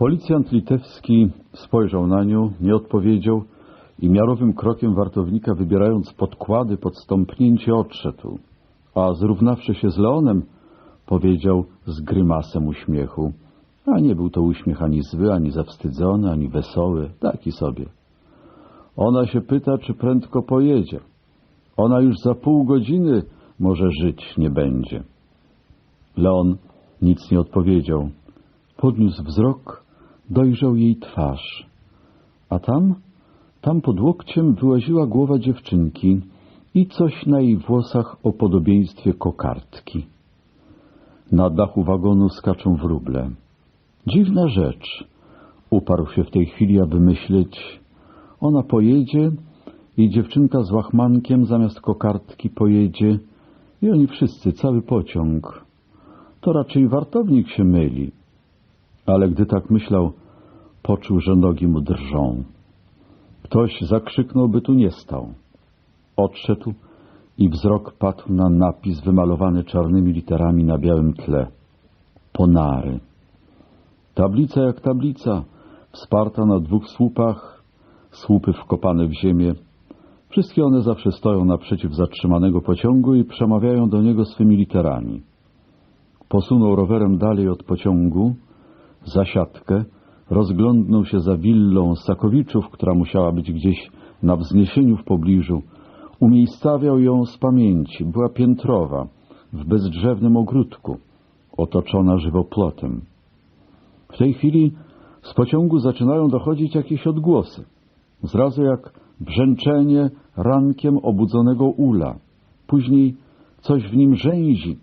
Policjant litewski spojrzał na nią, nie odpowiedział i miarowym krokiem wartownika, wybierając podkłady pod stąpnięcie, odszedł. A zrównawszy się z Leonem, powiedział z grymasem uśmiechu. A nie był to uśmiech ani zły, ani zawstydzony, ani wesoły, taki sobie. Ona się pyta, czy prędko pojedzie. Ona już za pół godziny może żyć nie będzie. Leon nic nie odpowiedział. Podniósł wzrok, dojrzał jej twarz. A tam, tam pod łokciem wyłaziła głowa dziewczynki i coś na jej włosach o podobieństwie kokardki. Na dachu wagonu skaczą wróble. Dziwna rzecz. Uparł się w tej chwili, aby myśleć. Ona pojedzie i dziewczynka z łachmankiem zamiast kokardki pojedzie i oni wszyscy, cały pociąg. To raczej wartownik się myli. Ale gdy tak myślał, poczuł, że nogi mu drżą. Ktoś zakrzyknął, by tu nie stał. Odszedł i wzrok padł na napis wymalowany czarnymi literami na białym tle. Ponary. Tablica jak tablica, wsparta na dwóch słupach, słupy wkopane w ziemię. Wszystkie one zawsze stoją naprzeciw zatrzymanego pociągu i przemawiają do niego swymi literami. Posunął rowerem dalej od pociągu, za siatkę, rozglądnął się za willą Sakowiczów, która musiała być gdzieś na wzniesieniu w pobliżu. Umiejscawiał ją z pamięci. Była piętrowa, w bezdrzewnym ogródku, otoczona żywopłotem. W tej chwili z pociągu zaczynają dochodzić jakieś odgłosy. Zrazu jak brzęczenie rankiem obudzonego ula. Później coś w nim rzęzi.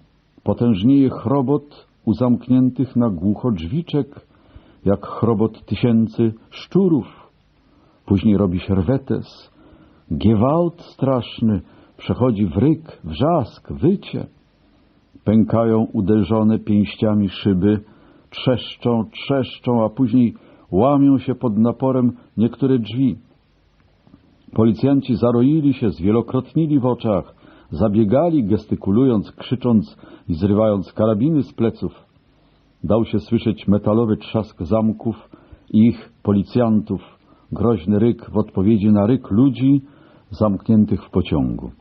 Potężnieje chrobot u zamkniętych na głucho drzwiczek, jak chrobot tysięcy szczurów. Później robi się rwetes. Giewalt straszny przechodzi w ryk, wrzask, wycie. Pękają uderzone pięściami szyby, trzeszczą, trzeszczą, a później łamią się pod naporem niektóre drzwi. Policjanci zaroili się, zwielokrotnili w oczach, zabiegali, gestykulując, krzycząc i zrywając karabiny z pleców. Dał się słyszeć metalowy trzask zamków i ich policjantów, groźny ryk w odpowiedzi na ryk ludzi zamkniętych w pociągu.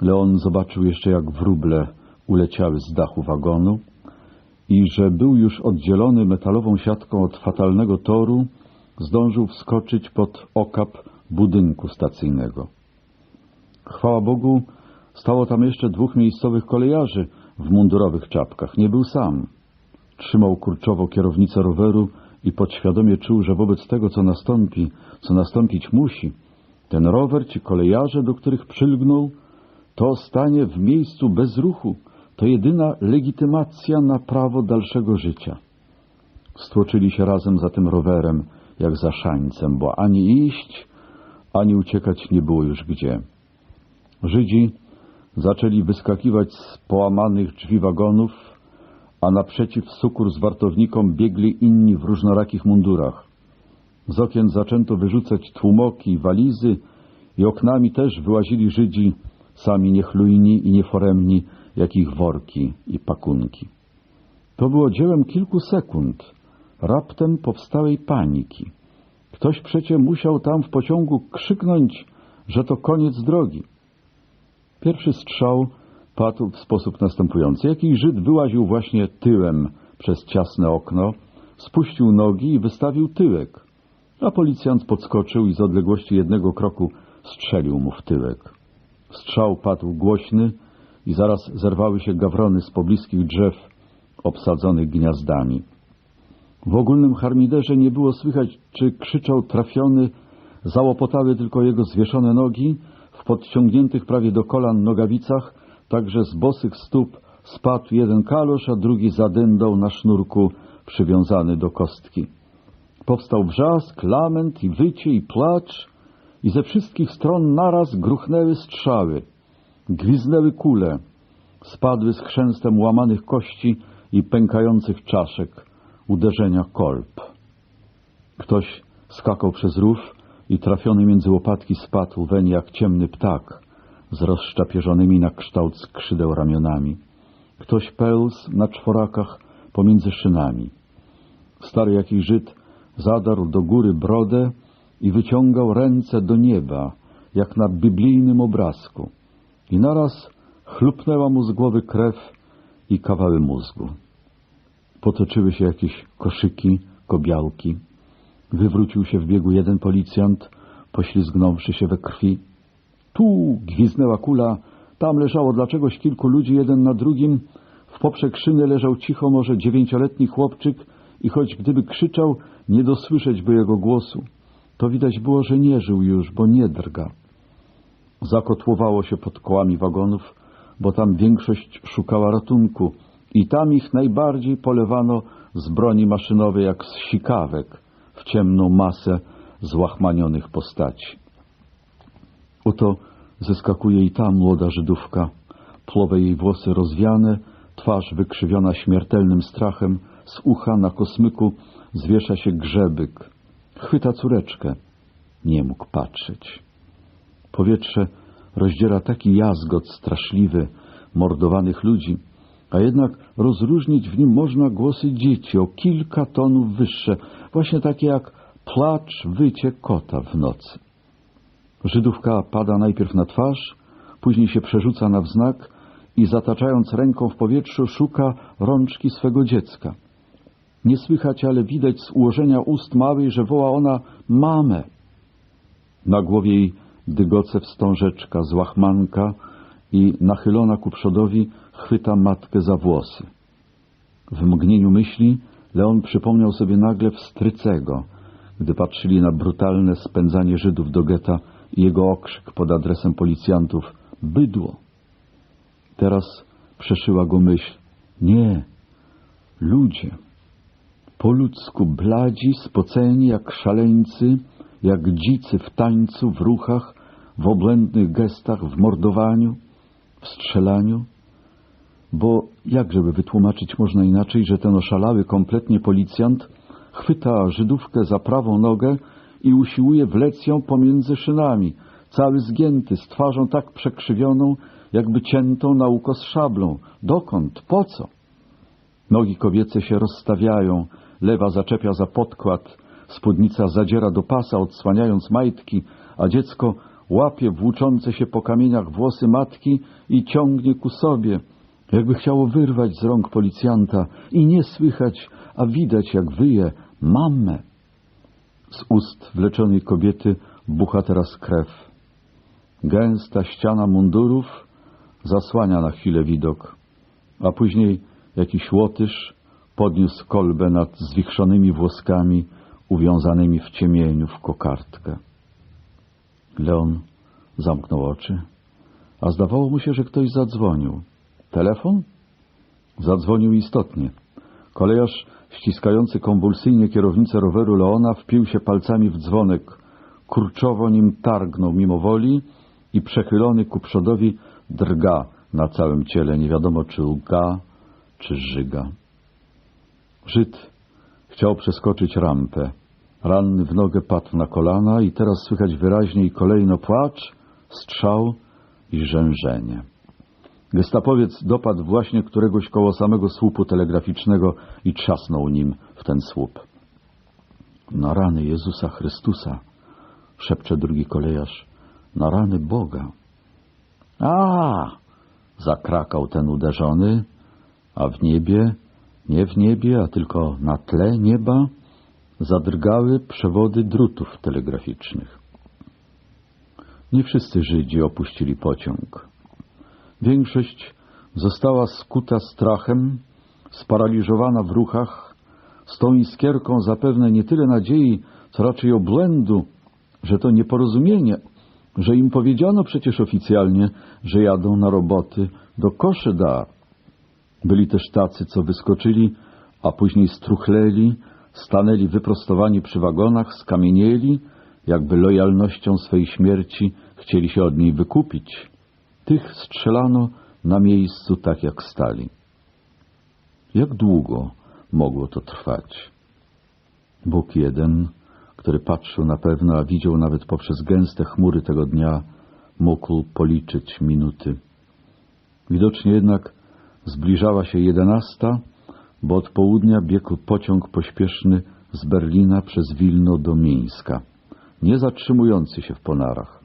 Leon zobaczył jeszcze, jak wróble uleciały z dachu wagonu i że był już oddzielony metalową siatką od fatalnego toru, zdążył wskoczyć pod okap budynku stacyjnego. Chwała Bogu, stało tam jeszcze dwóch miejscowych kolejarzy w mundurowych czapkach. Nie był sam. Trzymał kurczowo kierownicę roweru i podświadomie czuł, że wobec tego, co nastąpi, co nastąpić musi, ten rower, ci kolejarze, do których przylgnął, to stanie w miejscu bez ruchu. To jedyna legitymacja na prawo dalszego życia. Stłoczyli się razem za tym rowerem, jak za szańcem, bo ani iść, ani uciekać nie było już gdzie. Żydzi zaczęli wyskakiwać z połamanych drzwi wagonów, a naprzeciw sukór z wartownikom biegli inni w różnorakich mundurach. Z okien zaczęto wyrzucać tłumoki walizy i oknami też wyłazili Żydzi, sami niechlujni i nieforemni, jak ich worki i pakunki. To było dziełem kilku sekund, raptem powstałej paniki. Ktoś przecie musiał tam w pociągu krzyknąć, że to koniec drogi. Pierwszy strzał padł w sposób następujący. Jakiś Żyd wyłaził właśnie tyłem przez ciasne okno, spuścił nogi i wystawił tyłek, a policjant podskoczył i z odległości jednego kroku strzelił mu w tyłek. Strzał padł głośny i zaraz zerwały się gawrony z pobliskich drzew obsadzonych gniazdami. W ogólnym harmiderze nie było słychać, czy krzyczał trafiony, załopotały tylko jego zwieszone nogi, w podciągniętych prawie do kolan nogawicach, także z bosych stóp spadł jeden kalosz, a drugi zadędał na sznurku przywiązany do kostki. Powstał wrzask, lament i wycie i płacz i ze wszystkich stron naraz gruchnęły strzały, gwiznęły kule, spadły z chrzęstem łamanych kości i pękających czaszek, uderzenia kolb. Ktoś skakał przez rów i trafiony między łopatki spadł weń jak ciemny ptak z rozszczapieżonymi na kształt skrzydeł ramionami. Ktoś pełzł na czworakach pomiędzy szynami. Stary jakiś Żyd zadarł do góry brodę i wyciągał ręce do nieba, jak na biblijnym obrazku. I naraz chlupnęła mu z głowy krew i kawały mózgu. Potoczyły się jakieś koszyki, kobiałki. Wywrócił się w biegu jeden policjant, poślizgnąwszy się we krwi. Tu gwiznęła kula, tam leżało dla czegoś kilku ludzi jeden na drugim. W poprzek szyny leżał cicho może dziewięcioletni chłopczyk i choć gdyby krzyczał, nie dosłyszeć by jego głosu. To widać było, że nie żył już, bo nie drga. Zakotłowało się pod kołami wagonów, bo tam większość szukała ratunku i tam ich najbardziej polewano z broni maszynowej jak z sikawek w ciemną masę złachmanionych postaci. Oto zeskakuje i ta młoda Żydówka, płowe jej włosy rozwiane, twarz wykrzywiona śmiertelnym strachem, z ucha na kosmyku zwiesza się grzebyk. Chwyta córeczkę. Nie mógł patrzeć. Powietrze rozdziera taki jazgot straszliwy mordowanych ludzi, a jednak rozróżnić w nim można głosy dzieci o kilka tonów wyższe, właśnie takie jak płacz, wycie kota w nocy. Żydówka pada najpierw na twarz, później się przerzuca na wznak i zataczając ręką w powietrzu szuka rączki swego dziecka. Nie słychać, ale widać z ułożenia ust małej, że woła ona mamę. Na głowie jej dygoce wstążeczka, złachmanka i nachylona ku przodowi chwyta matkę za włosy. W mgnieniu myśli Leon przypomniał sobie nagle wstrycego, gdy patrzyli na brutalne spędzanie Żydów do getta jego okrzyk pod adresem policjantów bydło. Teraz przeszyła go myśl nie, ludzie. Po ludzku bladzi, spoceni jak szaleńcy, jak dzicy w tańcu, w ruchach, w obłędnych gestach, w mordowaniu, w strzelaniu. Bo jakżeby wytłumaczyć można inaczej, że ten oszalały kompletnie policjant chwyta Żydówkę za prawą nogę i usiłuje wlec ją pomiędzy szynami, cały zgięty, z twarzą tak przekrzywioną, jakby ciętą na ukos szablą. Dokąd? Po co? Nogi kobiece się rozstawiają, lewa zaczepia za podkład, spódnica zadziera do pasa, odsłaniając majtki, a dziecko łapie włóczące się po kamieniach włosy matki i ciągnie ku sobie, jakby chciało wyrwać z rąk policjanta i nie słychać, a widać jak wyje mamę. Z ust wleczonej kobiety bucha teraz krew. Gęsta ściana mundurów zasłania na chwilę widok, a później jakiś łotysz podniósł kolbę nad zwichrzonymi włoskami uwiązanymi w ciemieniu w kokardkę. Leon zamknął oczy, a zdawało mu się, że ktoś zadzwonił. Telefon? Zadzwonił istotnie. Kolejarz ściskający konwulsyjnie kierownicę roweru Leona wpił się palcami w dzwonek. Kurczowo nim targnął mimo woli i przechylony ku przodowi drga na całym ciele, nie wiadomo czy łga, czy żyga. Żyd chciał przeskoczyć rampę. Ranny w nogę padł na kolana i teraz słychać wyraźnie i kolejno płacz, strzał i rzężenie. Gestapowiec dopadł właśnie któregoś koło samego słupu telegraficznego i trzasnął nim w ten słup. Na rany Jezusa Chrystusa, szepcze drugi kolejarz, na rany Boga. A! zakrakał ten uderzony, a w niebie, nie w niebie, a tylko na tle nieba, zadrgały przewody drutów telegraficznych. Nie wszyscy Żydzi opuścili pociąg. Większość została skuta strachem, sparaliżowana w ruchach, z tą iskierką zapewne nie tyle nadziei, co raczej obłędu, że to nieporozumienie, że im powiedziano przecież oficjalnie, że jadą na roboty do Koszydar. Byli też tacy, co wyskoczyli, a później struchleli, stanęli wyprostowani przy wagonach, skamienieli, jakby lojalnością swej śmierci chcieli się od niej wykupić. Tych strzelano na miejscu tak jak stali. Jak długo mogło to trwać? Bóg jeden, który patrzył na pewno, a widział nawet poprzez gęste chmury tego dnia, mógł policzyć minuty. Widocznie jednak zbliżała się jedenasta, bo od południa biegł pociąg pośpieszny z Berlina przez Wilno do Mińska, nie zatrzymujący się w Ponarach.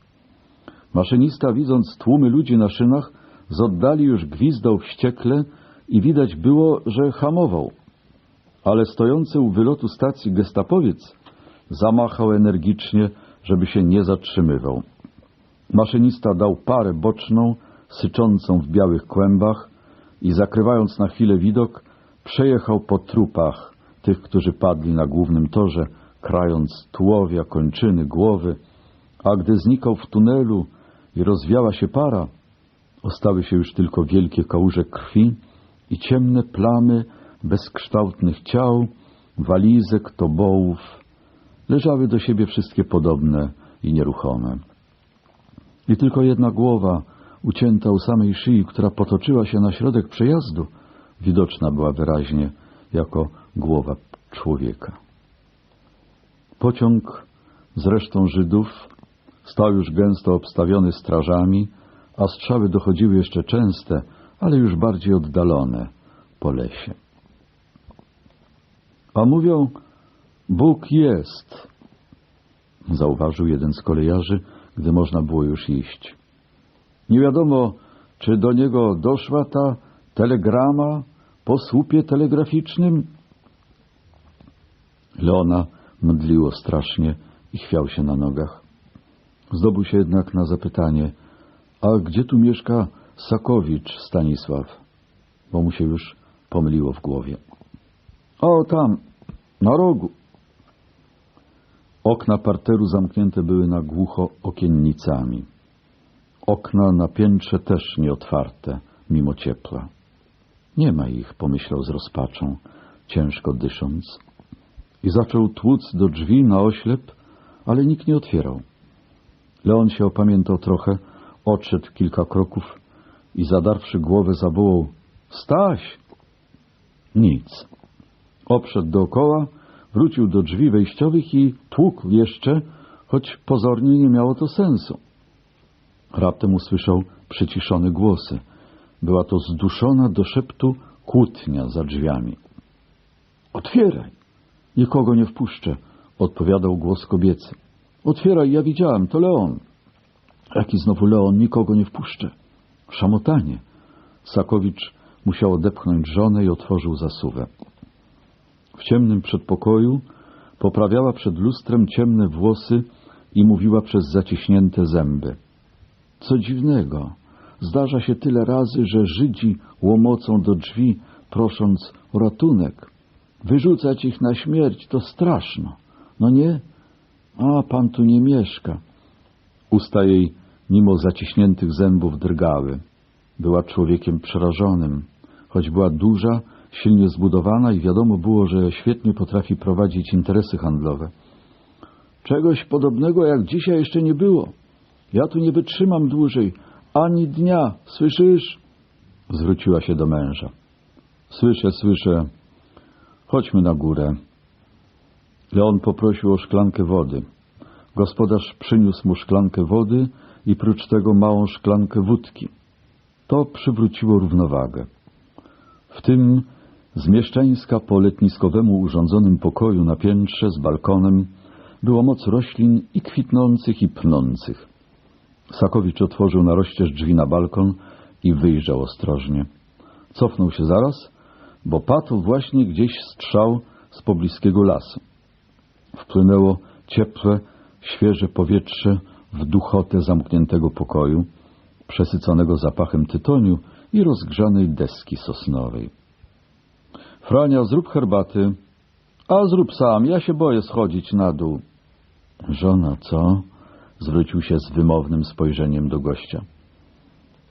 Maszynista, widząc tłumy ludzi na szynach, z oddali już gwizdał wściekle i widać było, że hamował. Ale stojący u wylotu stacji gestapowiec zamachał energicznie, żeby się nie zatrzymywał. Maszynista dał parę boczną, syczącą w białych kłębach i zakrywając na chwilę widok, przejechał po trupach tych, którzy padli na głównym torze, krając tułowia, kończyny, głowy, a gdy znikał w tunelu i rozwiała się para, ostały się już tylko wielkie kałuże krwi i ciemne plamy bezkształtnych ciał, walizek, tobołów. Leżały do siebie wszystkie podobne i nieruchome. I tylko jedna głowa, ucięta u samej szyi, która potoczyła się na środek przejazdu, widoczna była wyraźnie jako głowa człowieka. Pociąg z resztą Żydów stał już gęsto obstawiony strażami, a strzały dochodziły jeszcze częste, ale już bardziej oddalone po lesie. A mówią, Bóg jest, zauważył jeden z kolejarzy, gdy można było już iść. Nie wiadomo, czy do niego doszła ta telegrama po słupie telegraficznym. Leona mdliło strasznie i chwiał się na nogach. Zdobył się jednak na zapytanie, a gdzie tu mieszka Sakowicz Stanisław? Bo mu się już pomyliło w głowie. O, tam, na rogu. Okna parteru zamknięte były na głucho okiennicami. Okna na piętrze też nieotwarte, mimo ciepła. Nie ma ich, pomyślał z rozpaczą, ciężko dysząc. I zaczął tłuc do drzwi na oślep, ale nikt nie otwierał. Leon się opamiętał trochę, odszedł kilka kroków i zadarwszy głowę zawołał — Staś! Nic. Obszedł dookoła, wrócił do drzwi wejściowych i tłukł jeszcze, choć pozornie nie miało to sensu. Raptem usłyszał przyciszone głosy. Była to zduszona do szeptu kłótnia za drzwiami. — Otwieraj! Nikogo nie wpuszczę — odpowiadał głos kobiecy. — Otwieraj, ja widziałem, to Leon. — Jaki znowu Leon? Nikogo nie wpuszczę. Szamotanie. Sakowicz musiał odepchnąć żonę i otworzył zasuwę. W ciemnym przedpokoju poprawiała przed lustrem ciemne włosy i mówiła przez zaciśnięte zęby. Co dziwnego, zdarza się tyle razy, że Żydzi łomocą do drzwi, prosząc o ratunek. Wyrzucać ich na śmierć to straszno. No nie? A, pan tu nie mieszka. Usta jej, mimo zaciśniętych zębów, drgały. Była człowiekiem przerażonym. Choć była duża, silnie zbudowana i wiadomo było, że świetnie potrafi prowadzić interesy handlowe. Czegoś podobnego jak dzisiaj jeszcze nie było. Ja tu nie wytrzymam dłużej, ani dnia, słyszysz? Zwróciła się do męża. Słyszę, słyszę. Chodźmy na górę. Leon poprosił o szklankę wody. Gospodarz przyniósł mu szklankę wody i prócz tego małą szklankę wódki. To przywróciło równowagę. W tym z mieszczańska po letniskowemu urządzonym pokoju na piętrze z balkonem było moc roślin i kwitnących i pnących. Sakowicz otworzył na rozścież drzwi na balkon i wyjrzał ostrożnie. Cofnął się zaraz, bo padł właśnie gdzieś strzał z pobliskiego lasu. Wpłynęło ciepłe, świeże powietrze w duchotę zamkniętego pokoju, przesyconego zapachem tytoniu i rozgrzanej deski sosnowej. Frania, zrób herbaty. A zrób sam, ja się boję schodzić na dół. Żona, co? Zwrócił się z wymownym spojrzeniem do gościa.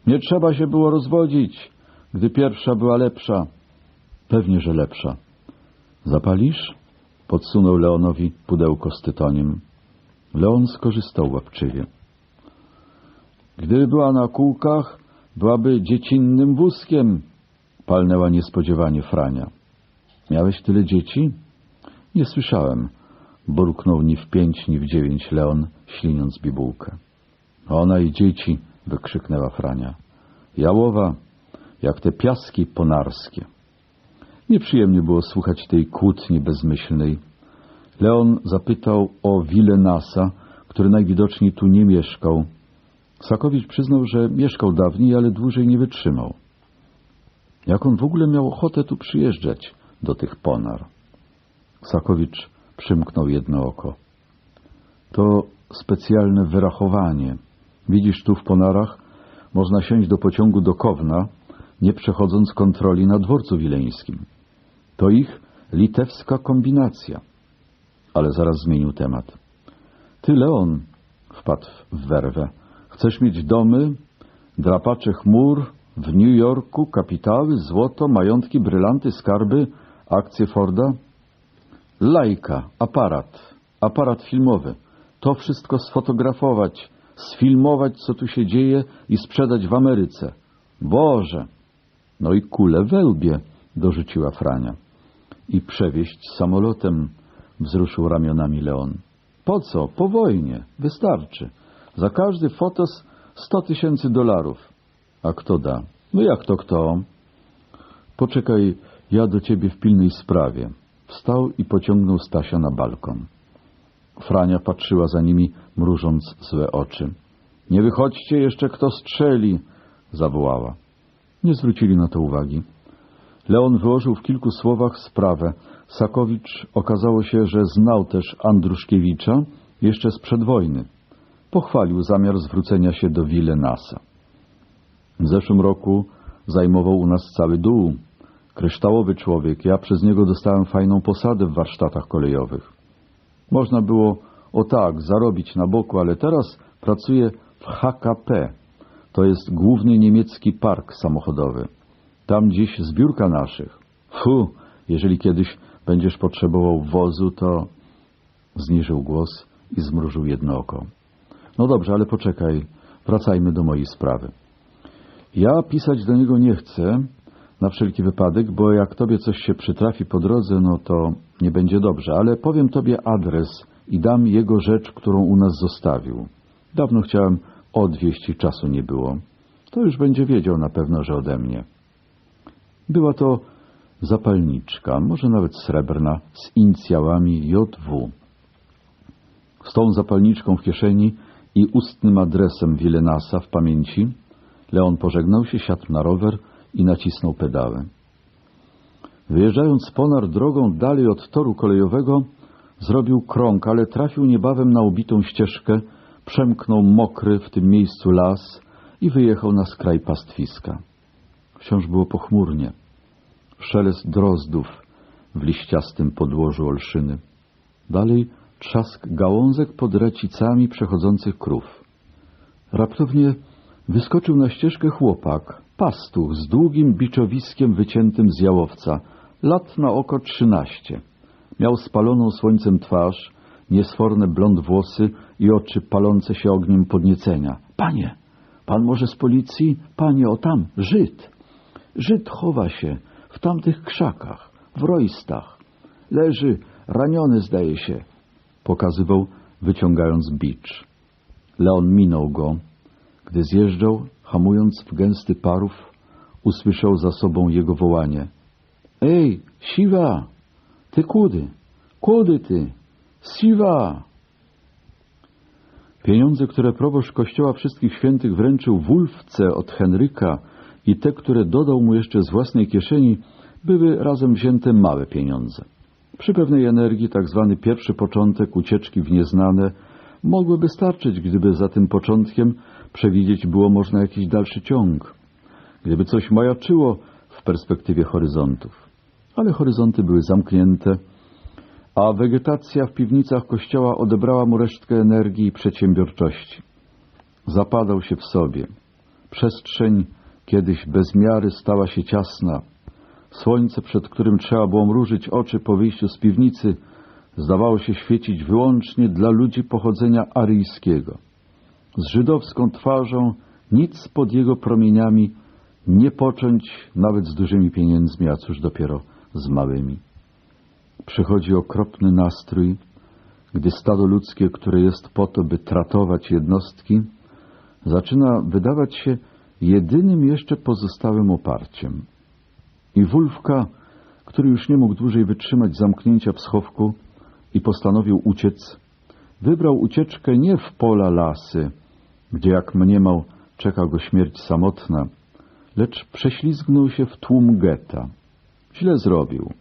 Nie trzeba się było rozwodzić, gdy pierwsza była lepsza. Pewnie, że lepsza. Zapalisz? Podsunął Leonowi pudełko z tytoniem. Leon skorzystał łapczywie. Gdyby była na kółkach, byłaby dziecinnym wózkiem, palnęła niespodziewanie Frania. Miałeś tyle dzieci? Nie słyszałem, burknął ni w pięć, ni w dziewięć Leon, śliniąc bibułkę. Ona i dzieci, wykrzyknęła Frania. Jałowa, jak te piaski ponarskie. Nieprzyjemnie było słuchać tej kłótni bezmyślnej. Leon zapytał o Nasa, który najwidoczniej tu nie mieszkał. Sakowicz przyznał, że mieszkał dawniej, ale dłużej nie wytrzymał. Jak on w ogóle miał ochotę tu przyjeżdżać do tych ponar? Sakowicz przymknął jedno oko. To specjalne wyrachowanie. Widzisz, tu w Ponarach można siąść do pociągu do Kowna, nie przechodząc kontroli na dworcu wileńskim. To ich litewska kombinacja. Ale zaraz zmienił temat. Ty, Leon, wpadł w werwę. Chcesz mieć domy, drapacze chmur, w New Yorku, kapitały, złoto, majątki, brylanty, skarby, akcje Forda? Lajka, aparat, aparat filmowy. To wszystko sfotografować, sfilmować, co tu się dzieje i sprzedać w Ameryce. Boże! No i kule we łbie, dorzuciła Frania. I przewieźć samolotem, wzruszył ramionami Leon. Po co? Po wojnie. Wystarczy. Za każdy fotos sto tysięcy dolarów. A kto da? No jak to kto? Poczekaj, ja do ciebie w pilnej sprawie. Wstał i pociągnął Stasia na balkon. Frania patrzyła za nimi, mrużąc złe oczy. Nie wychodźcie, jeszcze kto strzeli, zawołała. Nie zwrócili na to uwagi. Leon wyłożył w kilku słowach sprawę. Sakowicz okazało się, że znał też Andruszkiewicza jeszcze sprzed wojny. Pochwalił zamiar zwrócenia się do Nasa. W zeszłym roku zajmował u nas cały dół. Kryształowy człowiek. Ja przez niego dostałem fajną posadę w warsztatach kolejowych. Można było o tak zarobić na boku, ale teraz pracuję w HKP. To jest główny niemiecki park samochodowy. Tam dziś zbiórka naszych. Fu, jeżeli kiedyś będziesz potrzebował wozu, to... Zniżył głos i zmrużył jedno oko. No dobrze, ale poczekaj. Wracajmy do mojej sprawy. Ja pisać do niego nie chcę, na wszelki wypadek, bo jak tobie coś się przytrafi po drodze, no to nie będzie dobrze, ale powiem tobie adres i dam jego rzecz, którą u nas zostawił. Dawno chciałem odwieźć i czasu nie było. To już będzie wiedział na pewno, że ode mnie. Była to zapalniczka, może nawet srebrna, z inicjałami JW. Z tą zapalniczką w kieszeni i ustnym adresem Wilenasa w pamięci Leon pożegnał się, siadł na rower i nacisnął pedały. Wyjeżdżając Ponar drogą dalej od toru kolejowego, zrobił krąg, ale trafił niebawem na ubitą ścieżkę, przemknął mokry w tym miejscu las i wyjechał na skraj pastwiska. Wciąż było pochmurnie. Szelest drozdów w liściastym podłożu olszyny. Dalej trzask gałązek pod racicami przechodzących krów. Raptownie wyskoczył na ścieżkę chłopak, pastuch z długim biczowiskiem wyciętym z jałowca, lat na oko trzynaście. Miał spaloną słońcem twarz, niesforne blond włosy i oczy palące się ogniem podniecenia. Panie, pan może z policji? Panie, o tam, Żyd. Żyd chowa się w tamtych krzakach, w rojstach. Leży, raniony zdaje się, pokazywał, wyciągając bicz. Leon minął go. Gdy zjeżdżał, hamując w gęsty parów, usłyszał za sobą jego wołanie. Ej, siwa! Ty kudy? Kudy ty? Siwa! Pieniądze, które proboszcz kościoła wszystkich świętych wręczył Wulfce od Henryka i te, które dodał mu jeszcze z własnej kieszeni, były razem wzięte małe pieniądze. Przy pewnej energii tak zwany pierwszy początek ucieczki w nieznane mogłyby starczyć, gdyby za tym początkiem przewidzieć było można jakiś dalszy ciąg, gdyby coś majaczyło w perspektywie horyzontów. Ale horyzonty były zamknięte, a wegetacja w piwnicach kościoła odebrała mu resztkę energii i przedsiębiorczości. Zapadał się w sobie. Przestrzeń kiedyś bez miary stała się ciasna. Słońce, przed którym trzeba było mrużyć oczy po wyjściu z piwnicy, zdawało się świecić wyłącznie dla ludzi pochodzenia aryjskiego. Z żydowską twarzą nic pod jego promieniami nie począć nawet z dużymi pieniędzmi, a cóż dopiero z małymi. Przychodzi okropny nastrój, gdy stado ludzkie, które jest po to, by tratować jednostki, zaczyna wydawać się jedynym jeszcze pozostałym oparciem. I Wulfka, który już nie mógł dłużej wytrzymać zamknięcia w schowku i postanowił uciec, wybrał ucieczkę nie w pola lasy, gdzie jak mniemał czeka go śmierć samotna, lecz prześlizgnął się w tłum getta. Źle zrobił.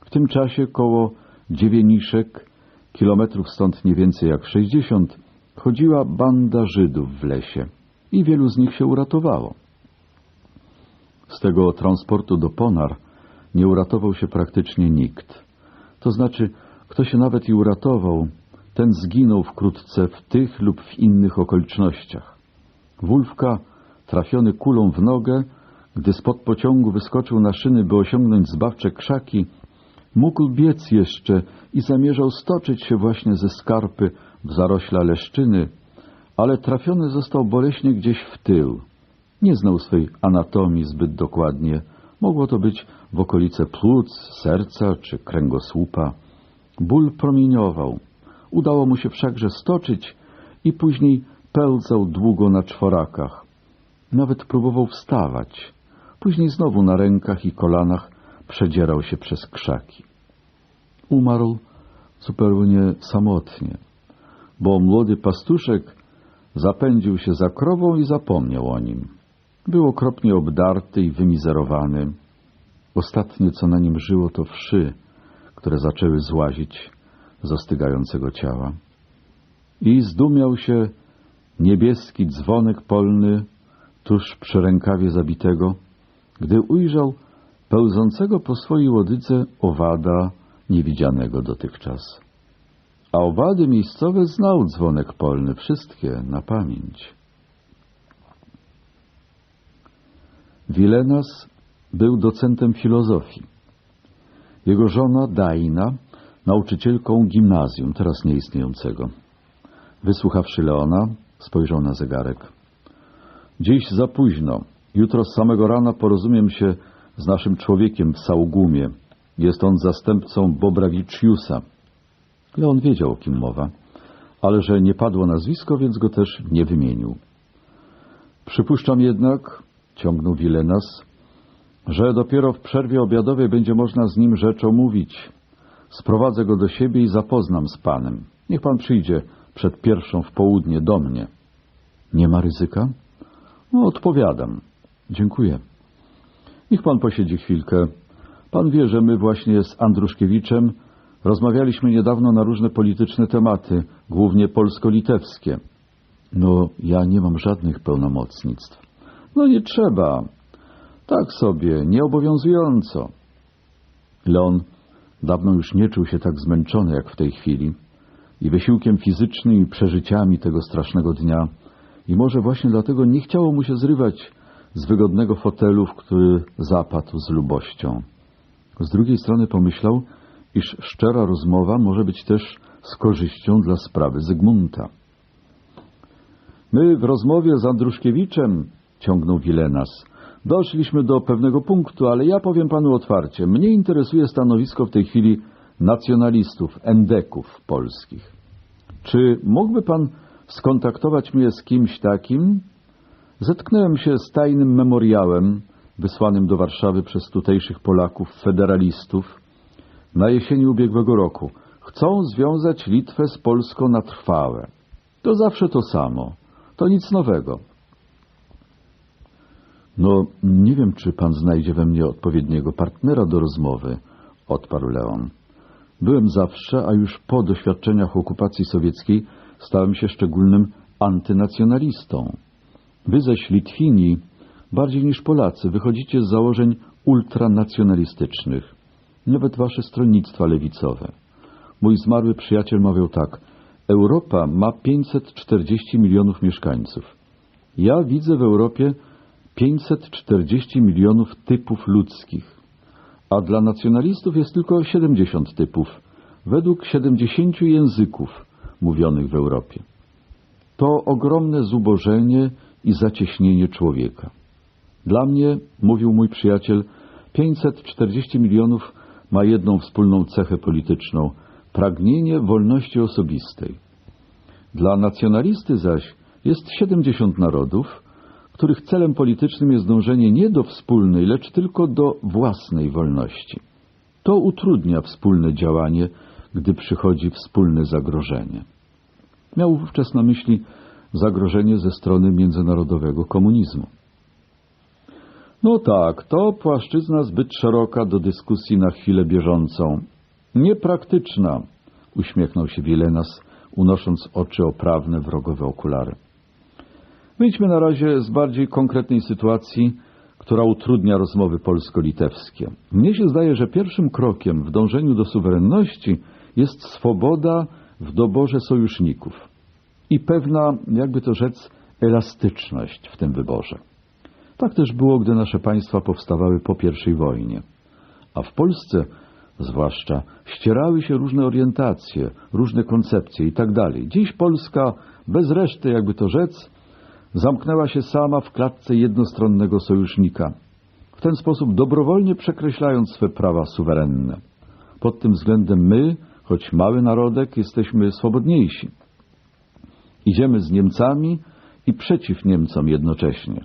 W tym czasie koło Dziewieniszek, kilometrów stąd nie więcej jak sześćdziesiąt, chodziła banda Żydów w lesie i wielu z nich się uratowało. Z tego transportu do Ponar nie uratował się praktycznie nikt. To znaczy, kto się nawet i uratował, ten zginął wkrótce w tych lub w innych okolicznościach. Wulfka, trafiony kulą w nogę, gdy spod pociągu wyskoczył na szyny, by osiągnąć zbawcze krzaki, mógł biec jeszcze i zamierzał stoczyć się właśnie ze skarpy w zarośla leszczyny, ale trafiony został boleśnie gdzieś w tył. Nie znał swej anatomii zbyt dokładnie. Mogło to być w okolice płuc, serca czy kręgosłupa. Ból promieniował. Udało mu się wszakże stoczyć i później pełzał długo na czworakach. Nawet próbował wstawać. Później znowu na rękach i kolanach przedzierał się przez krzaki. Umarł zupełnie samotnie, bo młody pastuszek zapędził się za krową i zapomniał o nim. Był okropnie obdarty i wymizerowany. Ostatnie, co na nim żyło, to wszy, które zaczęły złazić z ostygającego ciała. I zdumiał się niebieski dzwonek polny tuż przy rękawie zabitego, gdy ujrzał pełzącego po swojej łodydze owada niewidzianego dotychczas. A owady miejscowe znał dzwonek polny, wszystkie na pamięć. Wilenas był docentem filozofii. Jego żona Daina, nauczycielką gimnazjum, teraz nieistniejącego. Wysłuchawszy Leona, spojrzał na zegarek. Dziś za późno. Jutro z samego rana porozumiem się z naszym człowiekiem w Saugumie. Jest on zastępcą Bobrawicziusa. Leon wiedział, o kim mowa, ale że nie padło nazwisko, więc go też nie wymienił. Przypuszczam jednak, ciągnął Wilenas, że dopiero w przerwie obiadowej będzie można z nim rzeczą mówić. Sprowadzę go do siebie i zapoznam z panem. Niech pan przyjdzie przed pierwszą w południe do mnie. Nie ma ryzyka? No, odpowiadam. Dziękuję. Niech pan posiedzi chwilkę. Pan wie, że my właśnie z Andruszkiewiczem rozmawialiśmy niedawno na różne polityczne tematy, głównie polsko-litewskie. No, ja nie mam żadnych pełnomocnictw. No nie trzeba. Tak sobie, nieobowiązująco. Leon dawno już nie czuł się tak zmęczony jak w tej chwili i wysiłkiem fizycznym i przeżyciami tego strasznego dnia i może właśnie dlatego nie chciało mu się zrywać z wygodnego fotelu, w który zapadł z lubością. Z drugiej strony pomyślał, iż szczera rozmowa może być też z korzyścią dla sprawy Zygmunta. My w rozmowie z Andruszkiewiczem, ciągnął Wilenas, doszliśmy do pewnego punktu, ale ja powiem panu otwarcie, mnie interesuje stanowisko w tej chwili nacjonalistów, endeków polskich. Czy mógłby pan skontaktować mnie z kimś takim? Zetknąłem się z tajnym memoriałem wysłanym do Warszawy przez tutejszych Polaków, federalistów, na jesieni ubiegłego roku. Chcą związać Litwę z Polską na trwałe. To zawsze to samo. To nic nowego. No, nie wiem, czy pan znajdzie we mnie odpowiedniego partnera do rozmowy, odparł Leon. Byłem zawsze, a już po doświadczeniach okupacji sowieckiej stałem się szczególnym antynacjonalistą. Wy zaś Litwini, bardziej niż Polacy, wychodzicie z założeń ultranacjonalistycznych. Nawet wasze stronnictwa lewicowe. Mój zmarły przyjaciel mawiał tak. Europa ma 540 milionów mieszkańców. Ja widzę w Europie 540 milionów typów ludzkich, a dla nacjonalistów jest tylko 70 typów, według 70 języków mówionych w Europie. To ogromne zubożenie i zacieśnienie człowieka. Dla mnie, mówił mój przyjaciel, 540 milionów ma jedną wspólną cechę polityczną – pragnienie wolności osobistej. Dla nacjonalisty zaś jest 70 narodów, których celem politycznym jest dążenie nie do wspólnej, lecz tylko do własnej wolności. To utrudnia wspólne działanie, gdy przychodzi wspólne zagrożenie. Miał wówczas na myśli zagrożenie ze strony międzynarodowego komunizmu. No tak, to płaszczyzna zbyt szeroka do dyskusji na chwilę bieżącą. Niepraktyczna, uśmiechnął się Wilenas, unosząc oczy oprawne wrogowe okulary. Wyjdźmy na razie z bardziej konkretnej sytuacji, która utrudnia rozmowy polsko-litewskie. Mnie się zdaje, że pierwszym krokiem w dążeniu do suwerenności jest swoboda w doborze sojuszników i pewna, jakby to rzec, elastyczność w tym wyborze. Tak też było, gdy nasze państwa powstawały po I wojnie. A w Polsce zwłaszcza ścierały się różne orientacje, różne koncepcje i tak dalej. Dziś Polska, bez reszty, jakby to rzec, zamknęła się sama w klatce jednostronnego sojusznika, w ten sposób dobrowolnie przekreślając swe prawa suwerenne. Pod tym względem my, choć mały narodek, jesteśmy swobodniejsi. Idziemy z Niemcami i przeciw Niemcom jednocześnie.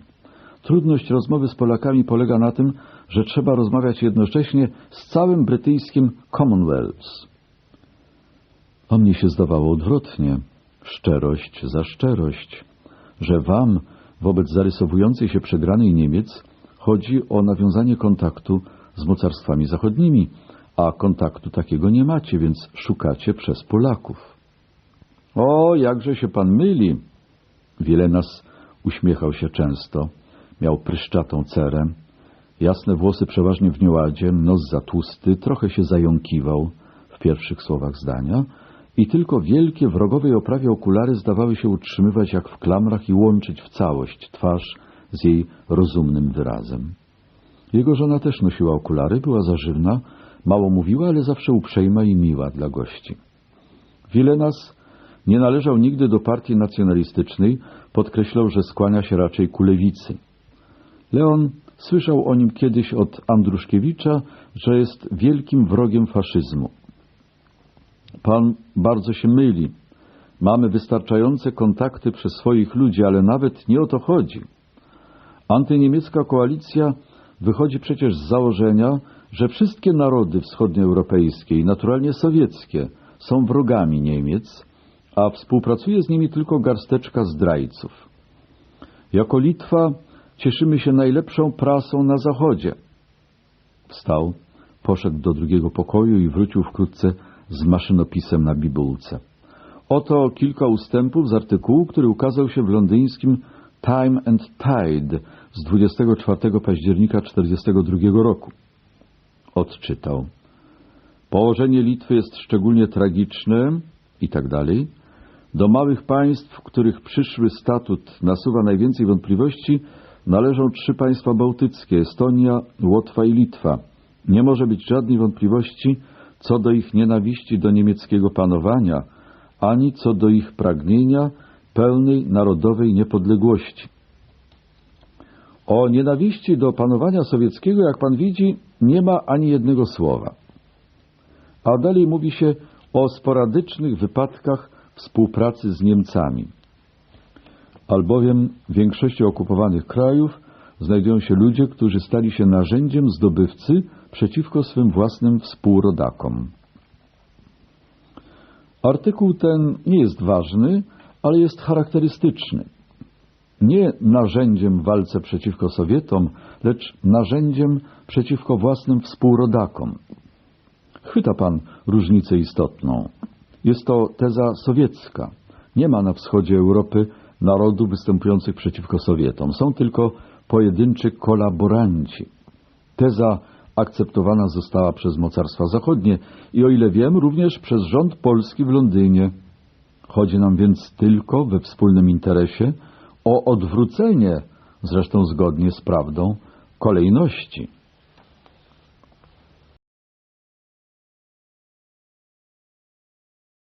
Trudność rozmowy z Polakami polega na tym, że trzeba rozmawiać jednocześnie z całym brytyjskim Commonwealth. A mnie się zdawało odwrotnie. Szczerość za szczerość. Że wam, wobec zarysowującej się przegranej Niemiec, chodzi o nawiązanie kontaktu z mocarstwami zachodnimi, a kontaktu takiego nie macie, więc szukacie przez Polaków. O, jakże się pan myli! Wiele nas uśmiechał się często, miał pryszczatą cerę, jasne włosy przeważnie w nieładzie, nos za tłusty, trochę się zająkiwał w pierwszych słowach zdania i tylko wielkie w rogowej oprawie okulary zdawały się utrzymywać jak w klamrach i łączyć w całość twarz z jej rozumnym wyrazem. Jego żona też nosiła okulary, była zażywna, mało mówiła, ale zawsze uprzejma i miła dla gości. Wilenas nie należał nigdy do partii nacjonalistycznej, podkreślał, że skłania się raczej ku lewicy. Leon słyszał o nim kiedyś od Andruszkiewicza, że jest wielkim wrogiem faszyzmu. Pan bardzo się myli. Mamy wystarczające kontakty przez swoich ludzi, ale nawet nie o to chodzi. Antyniemiecka koalicja wychodzi przecież z założenia, że wszystkie narody wschodnioeuropejskie i naturalnie sowieckie są wrogami Niemiec, a współpracuje z nimi tylko garsteczka zdrajców. Jako Litwa cieszymy się najlepszą prasą na Zachodzie. Wstał, poszedł do drugiego pokoju i wrócił wkrótce z maszynopisem na bibułce. Oto kilka ustępów z artykułu, który ukazał się w londyńskim Time and Tide z 24 października 1942 roku. Odczytał. Położenie Litwy jest szczególnie tragiczne i tak dalej. Do małych państw, których przyszły statut nasuwa najwięcej wątpliwości, należą trzy państwa bałtyckie, Estonia, Łotwa i Litwa. Nie może być żadnej wątpliwości co do ich nienawiści do niemieckiego panowania, ani co do ich pragnienia pełnej narodowej niepodległości. O nienawiści do panowania sowieckiego, jak pan widzi, nie ma ani jednego słowa. A dalej mówi się o sporadycznych wypadkach współpracy z Niemcami. Albowiem w większości okupowanych krajów znajdują się ludzie, którzy stali się narzędziem zdobywcy przeciwko swym własnym współrodakom. Artykuł ten nie jest ważny, ale jest charakterystyczny. Nie narzędziem w walce przeciwko Sowietom, lecz narzędziem przeciwko własnym współrodakom. Chwyta pan różnicę istotną. Jest to teza sowiecka. Nie ma na wschodzie Europy narodów występujących przeciwko Sowietom. Są tylko pojedynczy kolaboranci. Teza akceptowana została przez mocarstwa zachodnie i o ile wiem, również przez rząd polski w Londynie. Chodzi nam więc tylko we wspólnym interesie o odwrócenie, zresztą zgodnie z prawdą, kolejności.